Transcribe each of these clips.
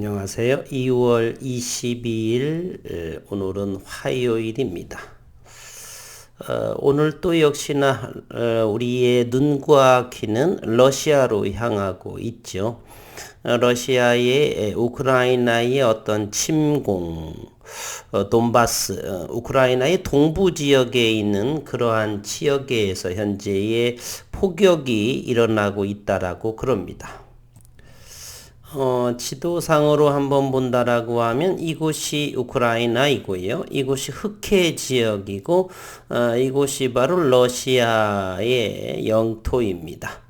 안녕하세요. 2월 22일 오늘은 화요일입니다. 어, 오늘 또 역시나 어, 우리의 눈과 귀는 러시아로 향하고 있죠. 어, 러시아의 우크라이나의 어떤 침공, 어, 돈바스, 어, 우크라이나의 동부 지역에 있는 그러한 지역에서 현재의 폭격이 일어나고 있다라고 그럽니다. 어, 지도상으로 한번 본다라고 하면 이곳이 우크라이나이고요. 이곳이 흑해 지역이고 어, 이곳이 바로 러시아의 영토입니다.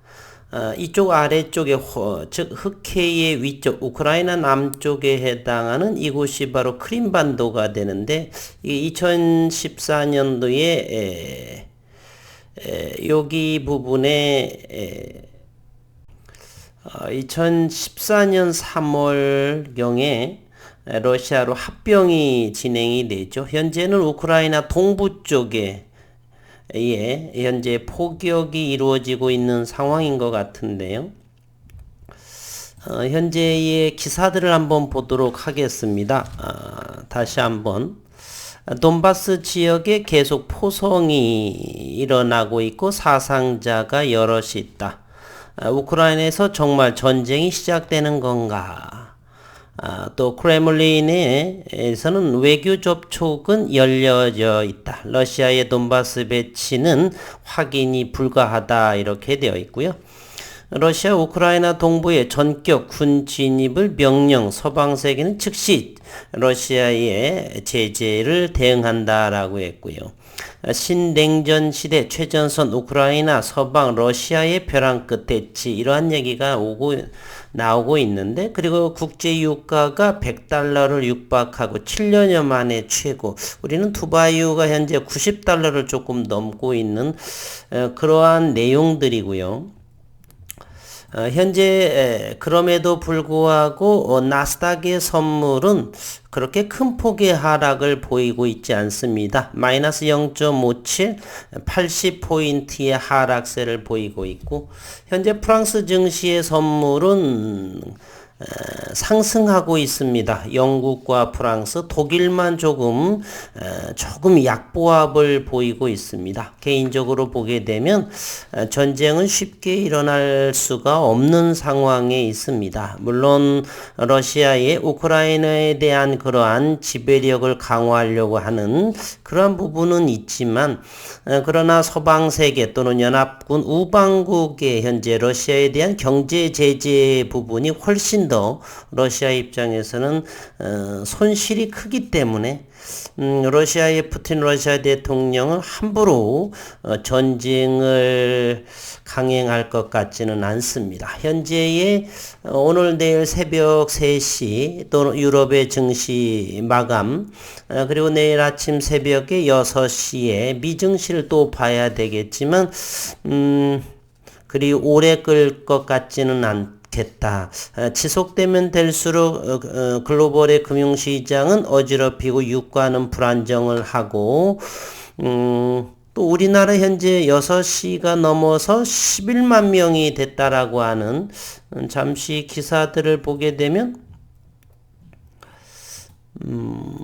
어, 이쪽 아래쪽에 호, 즉 흑해의 위쪽 우크라이나 남쪽에 해당하는 이곳이 바로 크림반도가 되는데 이 2014년도에 에, 에, 여기 부분에 에, 2014년 어, 3월경에 러시아로 합병이 진행이 되죠. 현재는 우크라이나 동부 쪽에 예, 현재 포격이 이루어지고 있는 상황인 것 같은데요. 어, 현재의 기사들을 한번 보도록 하겠습니다. 어, 다시 한번 돈바스 지역에 계속 포성이 일어나고 있고 사상자가 여럿이 있다. 아, 우크라이나에서 정말 전쟁이 시작되는 건가? 아, 또 크레물린에서는 외교 접촉은 열려져 있다. 러시아의 돈바스 배치는 확인이 불가하다 이렇게 되어 있고요. 러시아 우크라이나 동부의 전격 군 진입을 명령 서방 세계는 즉시 러시아의 제재를 대응한다라고 했고요. 신냉전 시대 최전선 우크라이나 서방 러시아의 벼랑 끝대치 이러한 얘기가 오고 나오고 있는데 그리고 국제 유가가 100달러를 육박하고 7년여 만에 최고 우리는 두바이유가 현재 90달러를 조금 넘고 있는 그러한 내용들이고요. 어, 현재 그럼에도 불구하고 어, 나스닥의 선물은 그렇게 큰 폭의 하락을 보이고 있지 않습니다. 마이너스 0.57, 80포인트의 하락세를 보이고 있고 현재 프랑스 증시의 선물은 상승하고 있습니다. 영국과 프랑스, 독일만 조금 조금 약보합을 보이고 있습니다. 개인적으로 보게 되면 전쟁은 쉽게 일어날 수가 없는 상황에 있습니다. 물론 러시아의 우크라이나에 대한 그러한 지배력을 강화하려고 하는 그러한 부분은 있지만 그러나 서방 세계 또는 연합군 우방국의 현재 러시아에 대한 경제 제재 부분이 훨씬 더 러시아 입장에서는 어, 손실이 크기 때문에 음, 러시아의 푸틴 러시아 대통령은 함부로 어, 전쟁을 강행할 것 같지는 않습니다. 현재의 어, 오늘 내일 새벽 3시 또 유럽의 증시 마감 어, 그리고 내일 아침 새벽에 6시에 미증시를 또 봐야 되겠지만 음 그리 오래 끌 것 같지는 않 겠다. 어, 지속되면 될수록 어, 어, 글로벌의 금융시장은 어지럽히고 유가는 불안정을 하고 음, 또 우리나라 현재 6시가 넘어서 11만 명이 됐다라고 하는 음, 잠시 기사들을 보게 되면 음,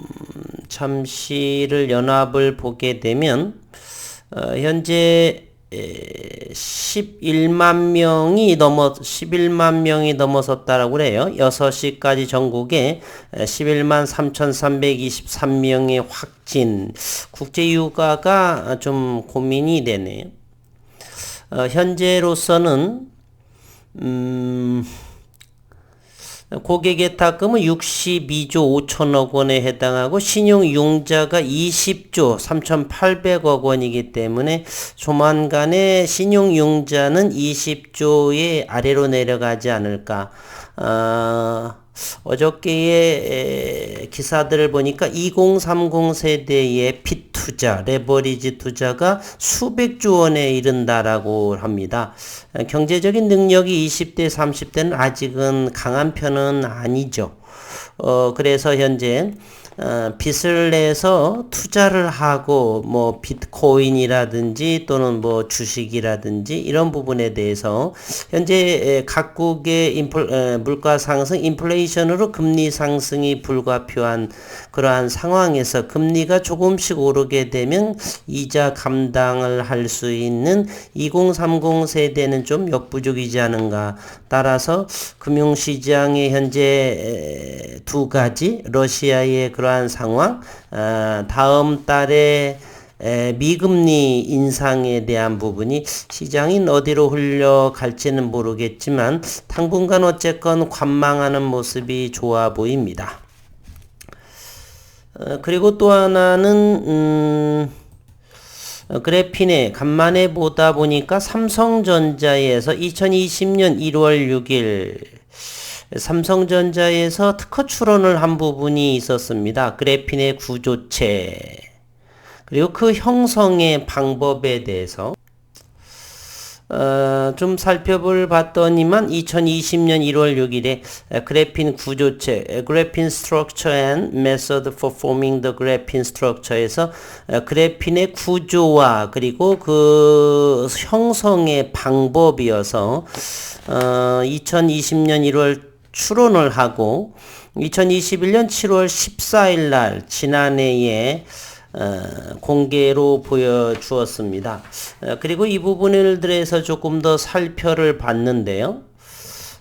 잠시를 연합을 보게 되면 어, 현재 11만 명이 넘어 11만 명이 넘어섰다라고 그래요. 6시까지 전국에 11만 3,323명의 확진 국제 유가가 좀 고민이 되네요. 어, 현재로서는 음 고객의 탁금은 62조 5천억 원에 해당하고 신용융자가 20조 3,800억 원이기 때문에 조만간에 신용융자는 20조의 아래로 내려가지 않을까. 어, 어저께의 기사들을 보니까 2030 세대의 빚 투자, 레버리지 투자가 수백조 원에 이른다라고 합니다. 경제적인 능력이 20대, 30대는 아직은 강한 편은 아니죠. 어, 그래서 현재 어, 빚을 내서 투자를 하고 뭐 비트코인이라든지 또는 뭐 주식이라든지 이런 부분에 대해서 현재 각국의 인플, 물가 상승 인플레이션으로 금리 상승이 불가피한 그러한 상황에서 금리가 조금씩 오르게 되면 이자 감당을 할 수 있는 2030 세대는 좀 역부족이지 않은가. 따라서 금융시장의 현재 두 가지 러시아의 그 러한 상황 아, 다음 달에 미금리 인상에 대한 부분이 시장이 어디로 흘러갈지는 모르겠지만 당분간 어쨌건 관망하는 모습이 좋아 보입니다. 어, 그리고 또 하나는 음, 어, 그래핀에 간만에 보다 보니까 삼성전자에서 2020년 1월 6일 삼성전자에서 특허 출원을 한 부분이 있었습니다. 그래핀의 구조체 그리고 그 형성의 방법에 대해서 어, 좀 살펴볼 봤더니만 2020년 1월 6일에 그래핀 구조체, 그래핀 Structure and Method for Forming the Graphene Structure에서 그래핀의 구조와 그리고 그 형성의 방법이어서 어, 2020년 1월 출원을 하고 2021년 7월 14일 날 지난해에 어, 공개로 보여주었습니다. 어, 그리고 이 부분들에서 조금 더 살펴를 봤는데요.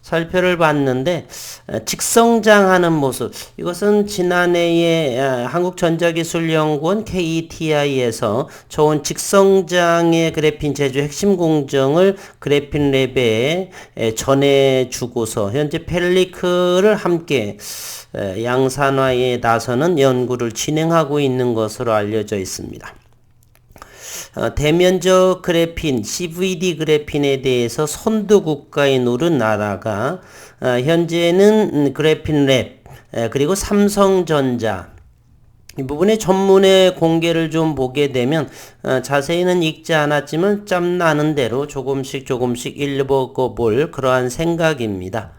살펴를 봤는데 어, 직성장하는 모습 이것은 지난해에 한국전자기술연구원 KETI에서 좋은 직성장의 그래핀 제조 핵심 공정을 그래핀 랩에 전해주고서 현재 펠리크를 함께 양산화에 나서는 연구를 진행하고 있는 것으로 알려져 있습니다. 어, 대면적 그래핀, CVD 그래핀에 대해서 선두 국가에 노른 나라가 어, 현재는 그래핀 랩, 그리고 삼성전자, 이 부분의 전문의 공개를 좀 보게 되면 어, 자세히는 읽지 않았지만 짬 나는 대로 조금씩 조금씩 읽어볼 그러한 생각입니다.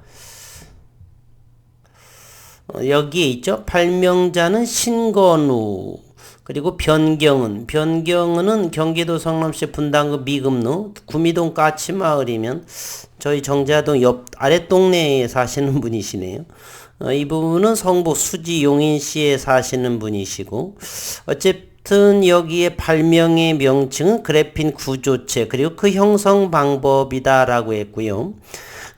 어, 여기에 있죠. 발명자는 신건우. 그리고 변경은 변경은 경기도 성남시 분당구 미금루 구미동 까치마을이면 저희 정자동 옆 아랫 동네에 사시는 분이시네요. 어, 이 부분은 성북 수지 용인시에 사시는 분이시고 어쨌든 여기에 발명의 명칭은 그래핀 구조체 그리고 그 형성 방법이다라고 했고요.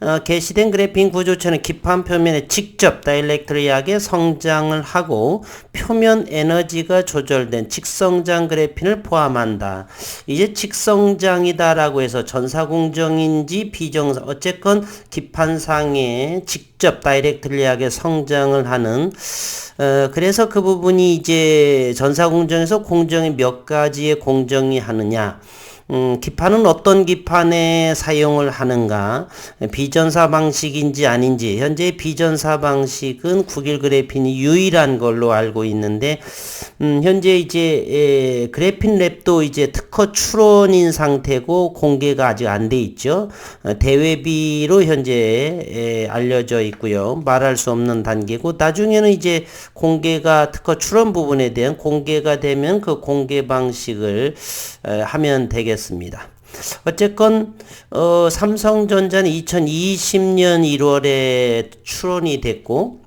어, 게시된 그래핀 구조체는 기판 표면에 직접 다이렉트리하게 성장을 하고 표면 에너지가 조절된 직성장 그래핀을 포함한다. 이제 직성장이다라고 해서 전사공정인지 비정사 어쨌건 기판상에 직접 다이렉트리하게 성장을 하는 어, 그래서 그 부분이 이제 전사공정에서 공정이 몇 가지의 공정이 하느냐 음, 기판은 어떤 기판에 사용을 하는가? 비전사 방식인지 아닌지. 현재 비전사 방식은 국일 그래핀이 유일한 걸로 알고 있는데 음, 현재 이제 에, 그래핀 랩도 이제 특허 출원인 상태고 공개가 아직 안 돼 있죠. 어, 대외비로 현재 에, 알려져 있고요. 말할 수 없는 단계고 나중에는 이제 공개가 특허 출원 부분에 대한 공개가 되면 그 공개 방식을 에, 하면 되겠습니다. 되겠습니다. 어쨌건 어, 삼성전자는 2020년 1월에 출원이 됐고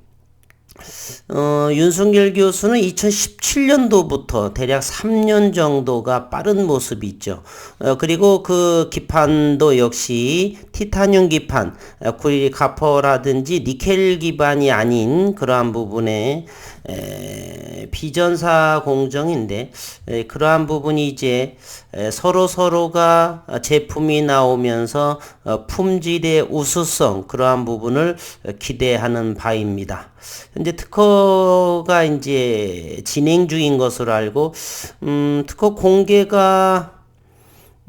어, 윤석열 교수는 2017년도부터 대략 3년 정도가 빠른 모습이 있죠. 어, 그리고 그 기판도 역시 티타늄 기판, 쿠리 카퍼라든지 니켈 기반이 아닌 그러한 부분에 에, 비전사 공정인데 에, 그러한 부분이 이제 에, 서로 서로가 제품이 나오면서 어, 품질의 우수성 그러한 부분을 기대하는 바입니다. 현재 특허가 이제 진행 중인 것으로 알고 음, 특허 공개가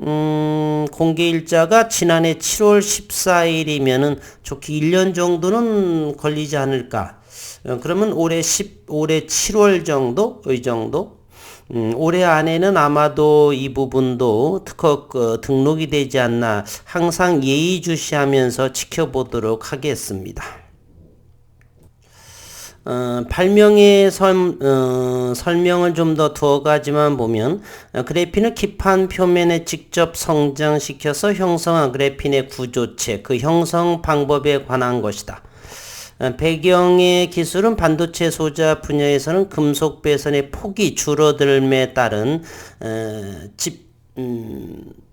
음, 공개 일자가 지난해 7월 14일이면은 좋게 1년 정도는 걸리지 않을까. 어, 그러면 올해 10, 올해 7월 정도? 이 정도? 음, 올해 안에는 아마도 이 부분도 특허 그, 등록이 되지 않나 항상 예의주시하면서 지켜보도록 하겠습니다. 어, 발명의 설, 어, 설명을 좀 더 두어 가지만 보면 어, 그래핀을 기판 표면에 직접 성장시켜서 형성한 그래핀의 구조체, 그 형성 방법에 관한 것이다. 어, 배경의 기술은 반도체 소자 분야에서는 금속 배선의 폭이 줄어들음에 따른 어, 집 음, 어,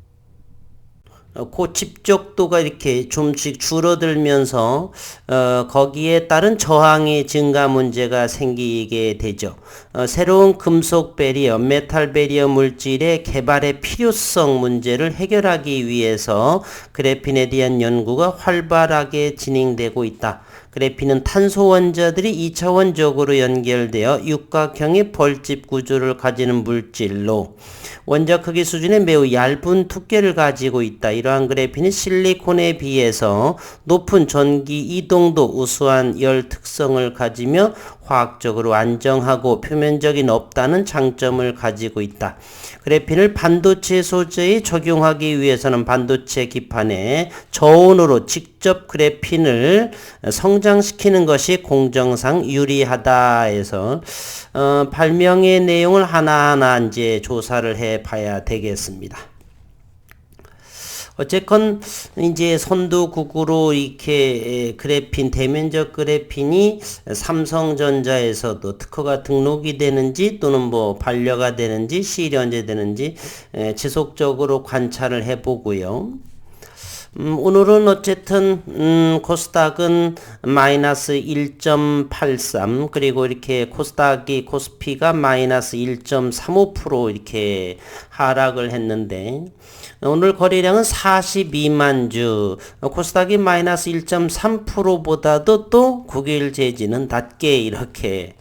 그 집적도가 이렇게 좀씩 줄어들면서 어, 거기에 따른 저항의 증가 문제가 생기게 되죠. 어, 새로운 금속 베리어, 메탈 베리어 물질의 개발의 필요성 문제를 해결하기 위해서 그래핀에 대한 연구가 활발하게 진행되고 있다. 그래핀은 탄소 원자들이 2차원적으로 연결되어 육각형의 벌집 구조를 가지는 물질로 원자 크기 수준의 매우 얇은 두께를 가지고 있다. 이러한 그래핀은 실리콘에 비해서 높은 전기 이동도 우수한 열 특성을 가지며 화학적으로 안정하고 표면적인 없다는 장점을 가지고 있다. 그래핀을 반도체 소재에 적용하기 위해서는 반도체 기판에 저온으로 직접 그래핀을 성장시키는 것이 공정상 유리하다 해서 어, 발명의 내용을 하나하나 이제 조사를 해 봐야 되겠습니다. 어쨌건 이제 선두국으로 이렇게 그래핀 대면적 그래핀이 삼성전자에서도 특허가 등록이 되는지 또는 뭐 반려가 되는지 시일이 언제 되는지 지속적으로 관찰을 해보고요. 음, 오늘은 어쨌든 음, 코스닥은 마이너스 1.83 그리고 이렇게 코스닥이 코스피가 마이너스 1.35% 이렇게 하락을 했는데 오늘 거래량은 42만 주 코스닥이 마이너스 1.3%보다도 또 9일 재지는 낮게 이렇게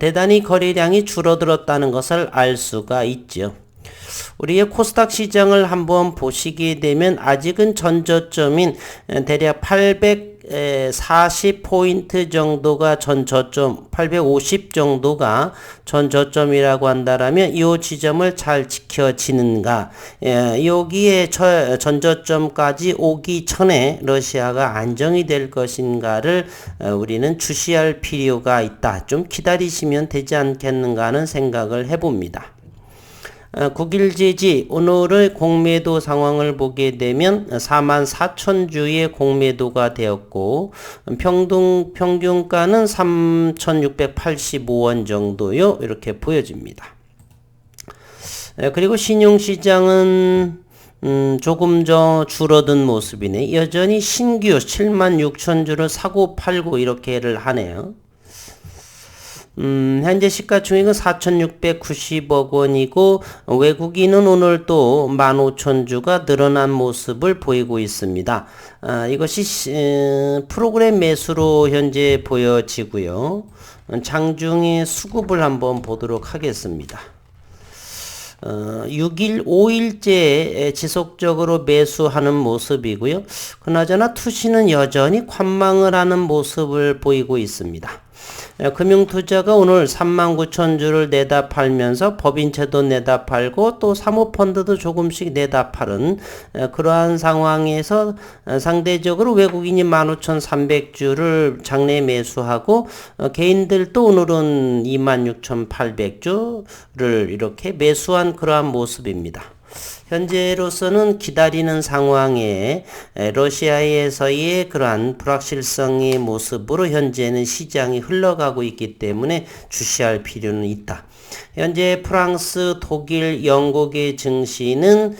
대단히 거래량이 줄어들었다는 것을 알 수가 있죠. 우리의 코스닥 시장을 한번 보시게 되면 아직은 전저점인 대략 840포인트 정도가 전 저점, 850 정도가 전 저점이라고 한다라면 이 지점을 잘 지켜지는가? 예, 여기에 전저점까지 오기 전에 러시아가 안정이 될 것인가를 어, 우리는 주시할 필요가 있다. 좀 기다리시면 되지 않겠는가 하는 생각을 해봅니다. 9일 어, 제지 오늘의 공매도 상황을 보게 되면 4만 4천 주의 공매도가 되었고 평등 평균가는 3,685원 정도요 이렇게 보여집니다. 그리고 신용시장은 음, 조금 더 줄어든 모습이네. 여전히 신규 7만 6천 주를 사고 팔고 이렇게를 하네요. 음, 현재 시가총액은 4,690억 원이고 외국인은 오늘 또 15,000주가 늘어난 모습을 보이고 있습니다. 아, 이것이 시, 에, 프로그램 매수로 현재 보여지고요. 장중의 수급을 한번 보도록 하겠습니다. 어, 6일, 5일째 지속적으로 매수하는 모습이고요. 그나저나 투시는 여전히 관망을 하는 모습을 보이고 있습니다. 예, 금융투자가 오늘 3만 9천 주를 내다 팔면서 법인채도 내다 팔고 또 사모펀드도 조금씩 내다 팔은 예, 그러한 상황에서 어, 상대적으로 외국인이 15,300주를 장내 매수하고 어, 개인들도 오늘은 26,800주를 이렇게 매수한 그러한 모습입니다. 현재로서는 기다리는 상황에 러시아에서의 그러한 불확실성의 모습으로 현재는 시장이 흘러가고 있기 때문에 주시할 필요는 있다. 현재 프랑스, 독일, 영국의 증시는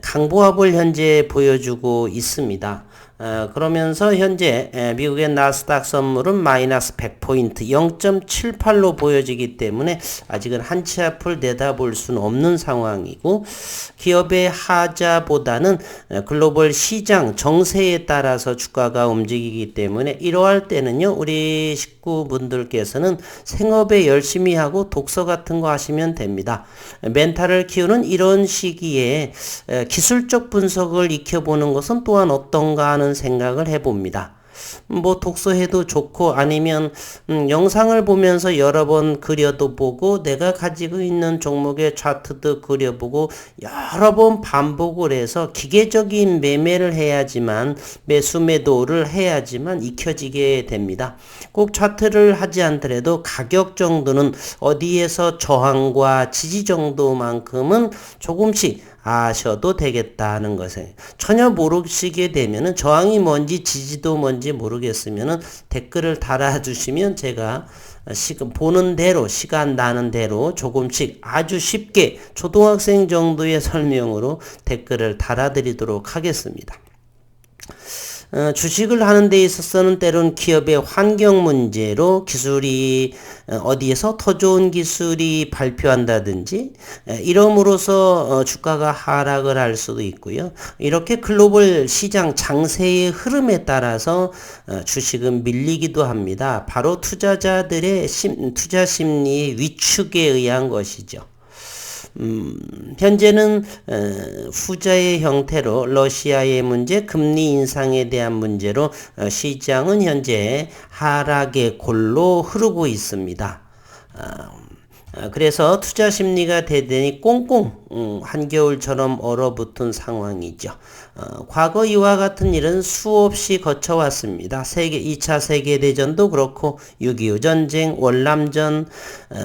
강보합을 현재 보여주고 있습니다. 어, 그러면서 현재 미국의 나스닥 선물은 마이너스 100포인트 0.78로 보여지기 때문에 아직은 한 치 앞을 내다볼 수는 없는 상황이고 기업의 하자보다는 글로벌 시장 정세에 따라서 주가가 움직이기 때문에 이러할 때는요 우리 식구분들께서는 생업에 열심히 하고 독서 같은 거 하시면 됩니다. 멘탈을 키우는 이런 시기에 기술적 분석을 익혀보는 것은 또한 어떤가 하는 생각을 해봅니다. 뭐 독서해도 좋고 아니면 음, 영상을 보면서 여러 번 그려도 보고 내가 가지고 있는 종목의 차트도 그려보고 여러 번 반복을 해서 기계적인 매매를 해야지만 매수 매도를 해야지만 익혀지게 됩니다. 꼭 차트를 하지 않더라도 가격 정도는 어디에서 저항과 지지 정도만큼은 조금씩 아셔도 되겠다는 것에 전혀 모르시게 되면은 저항이 뭔지 지지도 뭔지 모르겠으면은 댓글을 달아주시면 제가 시간 보는 대로 시간 나는 대로 조금씩 아주 쉽게 초등학생 정도의 설명으로 댓글을 달아드리도록 하겠습니다. 어, 주식을 하는 데 있어서는 때론 기업의 환경 문제로 기술이 어, 어디에서 더 좋은 기술이 발표한다든지 어, 주가가 하락을 할 수도 있고요. 이렇게 글로벌 시장 장세의 흐름에 따라서 주식은 밀리기도 합니다. 바로 투자자들의 심, 투자 심리의 위축에 의한 것이죠. 음, 현재는 어, 후자의 형태로 러시아의 문제, 금리 인상에 대한 문제로 어, 시장은 현재 하락의 골로 흐르고 있습니다. 어, 어 그래서 투자 심리가 대단히 꽁꽁 음, 한겨울처럼 얼어붙은 상황이죠. 어, 과거 이와 같은 일은 수없이 거쳐왔습니다. 세계 2차 세계 대전도 그렇고 6.25 전쟁, 월남전, 어,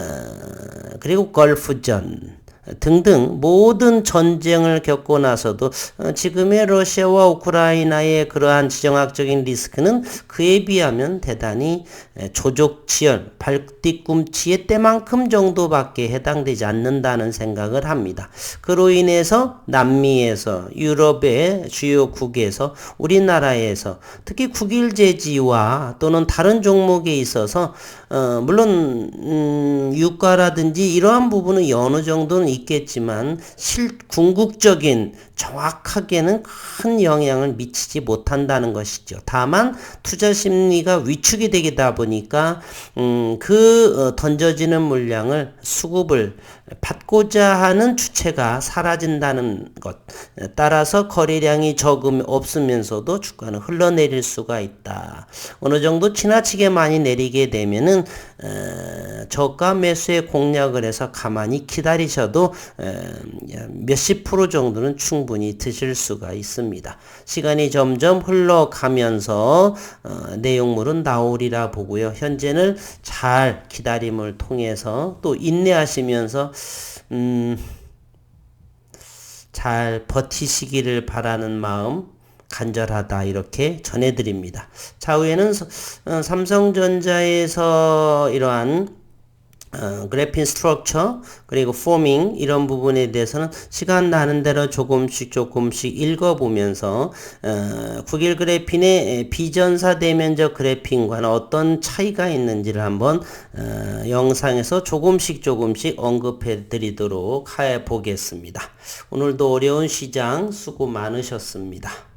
그리고 걸프전 등등 모든 전쟁을 겪고 나서도 어, 지금의 러시아와 우크라이나의 그러한 지정학적인 리스크는 그에 비하면 대단히 조족지열, 발뒤꿈치의 때만큼 정도밖에 해당되지 않는다는 생각을 합니다. 그로 인해서 남미에서 유럽의 주요 국에서 우리나라에서 특히 국일제지와 또는 다른 종목에 있어서 어, 물론 음, 유가라든지 이러한 부분은 어느 정도는 있겠지만 실 궁극적인 정확하게는 큰 영향을 미치지 못한다는 것이죠. 다만 투자 심리가 위축이 되다 보니까 음, 그 어, 던져지는 물량을 수급을 받고자 하는 주체가 사라진다는 것. 따라서 거래량이 적음 없으면서도 주가는 흘러내릴 수가 있다. 어느 정도 지나치게 많이 내리게 되면은 어, 저가 매수에 공략을 해서 가만히 기다리셔도 어, 몇십 프로 정도는 충분히 드실 수가 있습니다. 시간이 점점 흘러가면서 어, 내용물은 나오리라 보고요. 현재는 잘 기다림을 통해서 또 인내하시면서 음, 잘 버티시기를 바라는 마음 간절하다 이렇게 전해드립니다. 차후에는 어, 삼성전자에서 이러한 어, 그래핀 스트럭처 그리고 포밍 이런 부분에 대해서는 시간 나는 대로 조금씩 조금씩 읽어보면서 어, 국일 그래핀의 비전사 대면적 그래핀과는 어떤 차이가 있는지를 한번 어, 영상에서 조금씩 조금씩 언급해 드리도록 해 보겠습니다. 오늘도 어려운 시장 수고 많으셨습니다.